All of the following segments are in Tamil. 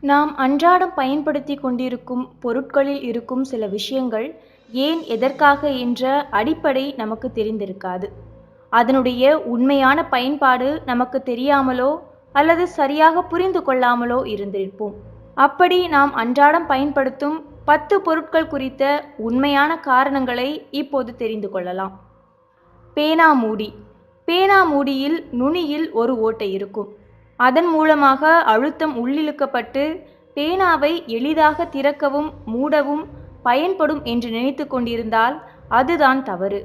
நாம் அன்றாடம் பயன்படுத்திக் கொண்டிருக்கும் பொருட்களில் இருக்கும் சில விஷயங்கள் ஏன் எதற்காக என்ற அடிப்படை நமக்கு தெரிந்திருக்காது. அதனுடைய உண்மையான பயன்பாடு நமக்கு தெரியாமலோ அல்லது சரியாக புரிந்து கொள்ளாமலோ இருந்திருப்போம். அப்படி நாம் அன்றாடம் பயன்படுத்தும் பத்து பொருட்கள் குறித்த உண்மையான காரணங்களை இப்போது தெரிந்து கொள்ளலாம். பேனா மூடி பேனா மூடியில் நுனியில் ஒரு ஓட்டை இருக்கும். அதன் மூலமாக அழுத்தம் உள்ளிழுக்கப்பட்டு பேனாவை எளிதாக திறக்கவும் மூடவும் பயன்படும் என்று நினைத்து கொண்டிருந்தால் அதுதான் தவறு.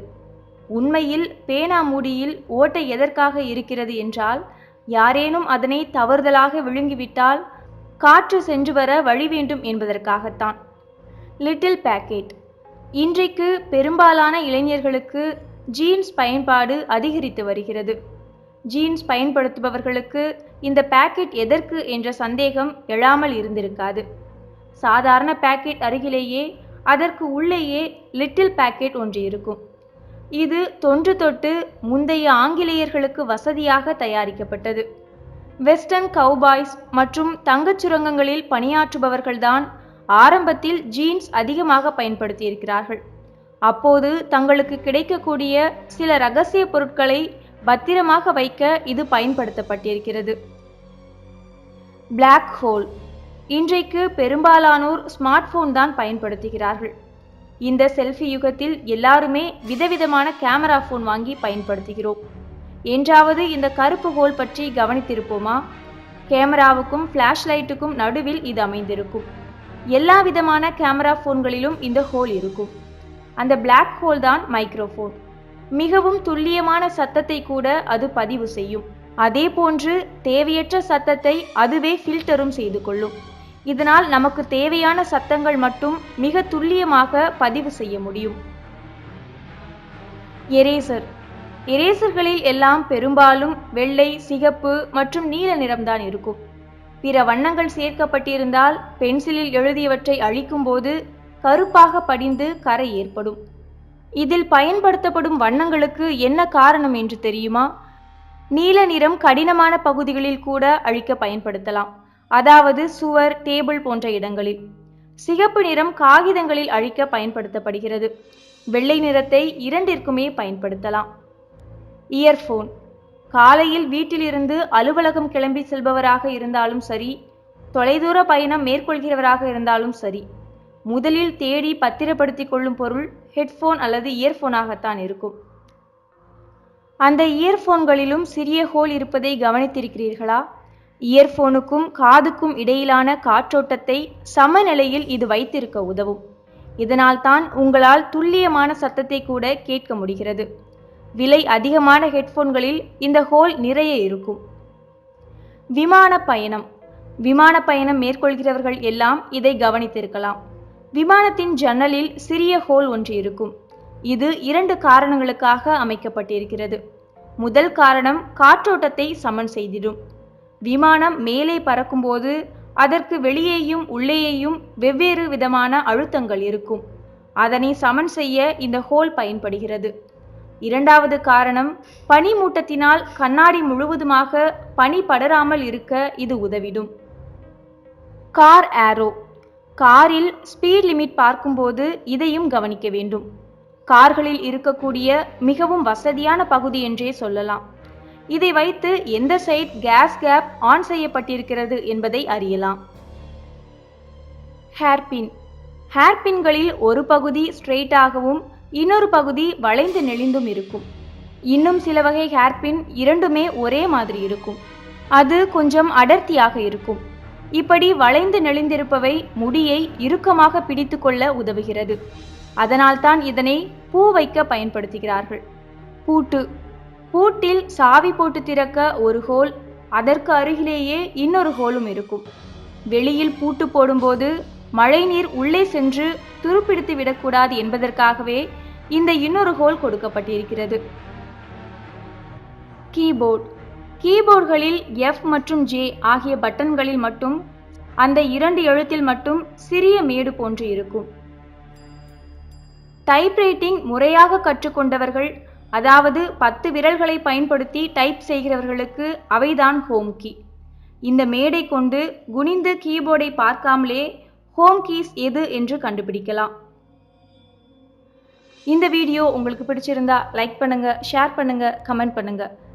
உண்மையில் பேனா மூடியில் ஓட்டை எதற்காக இருக்கிறது என்றால் யாரேனும் அதனை தவறுதலாக விழுங்கிவிட்டால் காற்று சென்று வர வழி வேண்டும் என்பதற்காகத்தான். Little packet. இன்றைக்கு பெரும்பாலான இளைஞர்களுக்கு ஜீன்ஸ் பயன்பாடு அதிகரித்து வருகிறது. ஜீன்ஸ் பயன்படுத்துபவர்களுக்கு இந்த பாக்கெட் எதற்கு என்ற சந்தேகம் எழாமல் இருந்திருக்காது. சாதாரண பேக்கெட் அருகிலேயே அதற்கு உள்ளேயே லிட்டில் பாக்கெட் ஒன்று இருக்கும். இது தொன்று தொட்டு முந்தைய ஆங்கிலேயர்களுக்கு வசதியாக தயாரிக்கப்பட்டது. வெஸ்டர்ன் கவுபாய்ஸ் மற்றும் தங்கச் சுரங்கங்களில் பணியாற்றுபவர்கள்தான் ஆரம்பத்தில் ஜீன்ஸ் அதிகமாக பயன்படுத்தியிருக்கிறார்கள். அப்போது தங்களுக்கு கிடைக்கக்கூடிய சில ரகசிய பொருட்களை பத்திரமாக வைக்க இது பயன்படுத்தப்பட்டிருக்கிறது. பிளாக் ஹோல் இன்றைக்கு பெரும்பாலானோர் ஸ்மார்ட் போன் தான் பயன்படுத்துகிறார்கள். இந்த செல்ஃபி யுகத்தில் எல்லாருமே விதவிதமான கேமரா ஃபோன் வாங்கி பயன்படுத்துகிறோம். என்றாவது இந்த கருப்பு ஹோல் பற்றி கவனித்திருப்போமா? கேமராவுக்கும் ஃப்ளாஷ் லைட்டுக்கும் நடுவில் இது அமைந்திருக்கும். எல்லா விதமான கேமரா ஃபோன்களிலும் இந்த ஹோல் இருக்கும். அந்த பிளாக் ஹோல் தான் மைக்ரோஃபோன் மிகவும் துல்லியமான சத்தத்தை கூட அது பதிவு செய்யும். அதே போன்று தேவையற்ற சத்தத்தை அதுவே ஃபில்டரும் செய்து கொள்ளும். இதனால் நமக்கு தேவையான சத்தங்கள் மட்டும் மிக துல்லியமாக பதிவு செய்ய முடியும். எரேசர் எரேசர்களில் எல்லாம் பெரும்பாலும் வெள்ளை சிகப்பு மற்றும் நீல நிறம்தான் இருக்கும். பிற வண்ணங்கள் சேர்க்கப்பட்டிருந்தால் பென்சிலில் எழுதியவற்றை அழிக்கும்போது கருப்பாக படிந்து கரை ஏற்படும். இதில் பயன்படுத்தப்படும் வண்ணங்களுக்கு என்ன காரணம் என்று தெரியுமா? நீல நிறம் கடினமான பகுதிகளில் கூட அழிக்க பயன்படுத்தலாம். அதாவது சுவர் டேபிள் போன்ற இடங்களில். சிகப்பு நிறம் காகிதங்களில் அழிக்க பயன்படுத்தப்படுகிறது. வெள்ளை நிறத்தை இரண்டிற்குமே பயன்படுத்தலாம். இயர்ஃபோன். காலையில் வீட்டிலிருந்து அலுவலகம் கிளம்பி செல்பவராக இருந்தாலும் சரி தொலைதூர பயணம் மேற்கொள்கிறவராக இருந்தாலும் சரி முதலில் தேடி பத்திரப்படுத்திக் கொள்ளும் பொருள் ஹெட்ஃபோன் அல்லது இயர்ஃபோனாகத்தான் இருக்கும். அந்த இயர்ஃபோன்களிலும் சிறிய ஹோல் இருப்பதை கவனித்திருக்கிறீர்களா? இயர்ஃபோனுக்கும் காதுக்கும் இடையிலான காற்றோட்டத்தை சமநிலையில் இது வைத்திருக்க உதவும். இதனால்தான் உங்களால் துல்லியமான சத்தத்தை கூட கேட்க முடிகிறது. விலை அதிகமான ஹெட்ஃபோன்களில் இந்த ஹோல் நிறைய இருக்கும். விமான பயணம். விமான பயணம் மேற்கொள்கிறவர்கள் எல்லாம் இதை கவனித்திருக்கலாம். விமானத்தின் ஜன்னலில் சிறிய ஹோல் ஒன்று இருக்கும். இது இரண்டு காரணங்களுக்காக அமைக்கப்பட்டிருக்கிறது. முதல் காரணம் காற்றோட்டத்தை சமன் செய்திடும். விமானம் மேலே பறக்கும்போது அதற்கு வெளியேயும் உள்ளேயும் வெவ்வேறு விதமான அழுத்தங்கள் இருக்கும். அதனை சமன் செய்ய இந்த ஹோல் பயன்படுகிறது. இரண்டாவது காரணம் பனிமூட்டத்தினால் கண்ணாடி முழுவதுமாக பனி படராமல் இருக்க இது உதவிடும். Car aero. காரில் ஸ்பீட் லிமிட் பார்க்கும்போது இதையும் கவனிக்க வேண்டும். கார்களில் இருக்கக்கூடிய மிகவும் வசதியான பகுதி என்றே சொல்லலாம். இதை வைத்து எந்த சைட் கேஸ் கேப் ஆன் செய்யப்பட்டிருக்கிறது என்பதை அறியலாம். ஹேர்பின் ஹேர்பின்களில் ஒரு பகுதி ஸ்ட்ரெயிட்டாகவும் இன்னொரு பகுதி வளைந்து நெளிந்தும் இருக்கும். இன்னும் சில வகை ஹேர்பின் இரண்டுமே ஒரே மாதிரி இருக்கும். அது கொஞ்சம் அடர்த்தியாக இருக்கும். இப்படி வளைந்து நெளிந்திருப்பவை முடியை இறுக்கமாக பிடித்து கொள்ள உதவுகிறது. அதனால்தான் இதனை பூ வைக்க பயன்படுத்துகிறார்கள். பூட்டு. பூட்டில் சாவி போட்டு திறக்க ஒரு ஹோல் அதற்கு அருகிலேயே இன்னொரு ஹோலும் இருக்கும். வெளியில் பூட்டு போடும்போது மழைநீர் உள்ளே சென்று துருப்பிடித்து விடக்கூடாது என்பதற்காகவே இந்த இன்னொரு ஹோல் கொடுக்கப்பட்டிருக்கிறது. கீபோர்ட். கீபோர்டுகளில் எஃப் மற்றும் ஜே ஆகிய பட்டன்களில் மட்டும் அந்த இரண்டு எழுத்தில் மட்டும் சிறிய மேடு போன்று இருக்கும். டைப்ரைட்டிங் முறையாக கற்றுக்கொண்டவர்கள் அதாவது பத்து விரல்களை பயன்படுத்தி டைப் செய்கிறவர்களுக்கு அவைதான் ஹோம் கீ இந்த மேடை கொண்டு குனிந்து கீபோர்டை பார்க்காமலே ஹோம் கீஸ் எது என்று கண்டுபிடிக்கலாம். இந்த வீடியோ உங்களுக்கு பிடிச்சிருந்தா லைக் பண்ணுங்க ஷேர் பண்ணுங்க கமெண்ட் பண்ணுங்க.